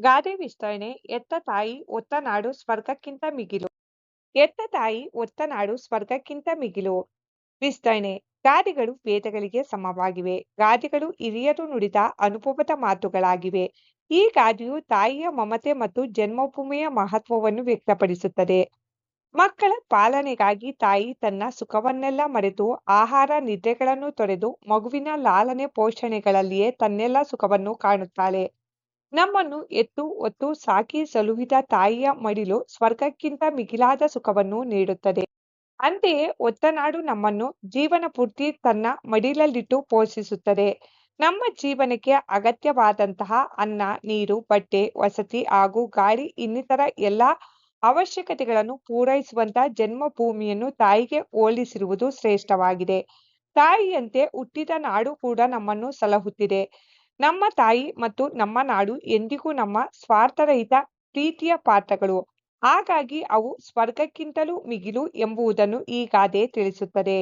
ಗಾದೆ ವಿಸ್ತರಣೆ, ಎತ್ತ ತಾಯಿ, ಒತ್ತ ನಾಡು ಸ್ವರ್ಗಕ್ಕಿಂತ ಮಿಗಿಲು. ಎತ್ತ ತಾಯಿ, ಒತ್ತ ನಾಡು ಸ್ವರ್ಗಕ್ಕಿಂತ ಮಿಗಿಲು. ವಿಸ್ತರಣೆ, ಗಾದೆಗಳು ವೇದಗಳಿಗೆ ಸಮವಾಗಿವೆ. ಗಾದೆಗಳು ಹಿರಿಯರು ನುಡಿದ ಅನುಭವದ ಮಾತುಗಳಾಗಿವೆ. ಈ ಗಾದೆಯು ತಾಯಿಯ ಮಮತೆ ಮತ್ತು ಜನ್ಮಭೂಮಿಯ ಮಹತ್ವವನ್ನು ವ್ಯಕ್ತಪಡಿಸುತ್ತದೆ. ಮಕ್ಕಳ ಪಾಲನೆಗಾಗಿ ತಾಯಿ ತನ್ನ ಸುಖವನ್ನೆಲ್ಲ ಮರೆತು ಆಹಾರ ನಿದ್ರೆಗಳನ್ನು ತೊರೆದು ಮಗುವಿನ ಲಾಲನೆ ಪೋಷಣೆಗಳಲ್ಲಿಯೇ ತನ್ನೆಲ್ಲ ಸುಖವನ್ನು ಕಾಣುತ್ತಾಳೆ. ನಮ್ಮನ್ನು ಎತ್ತು, ಒತ್ತು, ಸಾಕಿ, ಸಲುಹಿದ ತಾಯಿಯ ಮಡಿಲು ಸ್ವರ್ಗಕ್ಕಿಂತ ಮಿಗಿಲಾದ ಸುಖವನ್ನು ನೀಡುತ್ತದೆ. ಅಂತೆಯೇ ಒತ್ತನಾಡು ನಮ್ಮನ್ನು ಜೀವನ ಪೂರ್ತಿ ತನ್ನ ಮಡಿಲಲ್ಲಿಟ್ಟು ಪೋಷಿಸುತ್ತದೆ. ನಮ್ಮ ಜೀವನಕ್ಕೆ ಅಗತ್ಯವಾದಂತಹ ಅನ್ನ, ನೀರು, ಬಟ್ಟೆ, ವಸತಿ ಹಾಗೂ ಗಾಳಿ ಇನ್ನಿತರ ಎಲ್ಲಾ ಅವಶ್ಯಕತೆಗಳನ್ನು ಪೂರೈಸುವಂತಹ ಜನ್ಮಭೂಮಿಯನ್ನು ತಾಯಿಗೆ ಹೋಲಿಸಿರುವುದು ಶ್ರೇಷ್ಠವಾಗಿದೆ. ತಾಯಿಯಂತೆ ಹುಟ್ಟಿದ ನಾಡು ಕೂಡ ನಮ್ಮನ್ನು ಸಲಹುತ್ತಿದೆ. ನಮ್ಮ ತಾಯಿ ಮತ್ತು ನಮ್ಮ ನಾಡು ಎಂದಿಗೂ ನಮ್ಮ ಸ್ವಾರ್ಥರಹಿತ ಪ್ರೀತಿಯ ಪಾತ್ರಗಳು. ಹಾಗಾಗಿ ಅವು ಸ್ವರ್ಗಕ್ಕಿಂತಲೂ ಮಿಗಿಲು ಎಂಬುದನ್ನು ಈ ಗಾದೆ ತಿಳಿಸುತ್ತದೆ.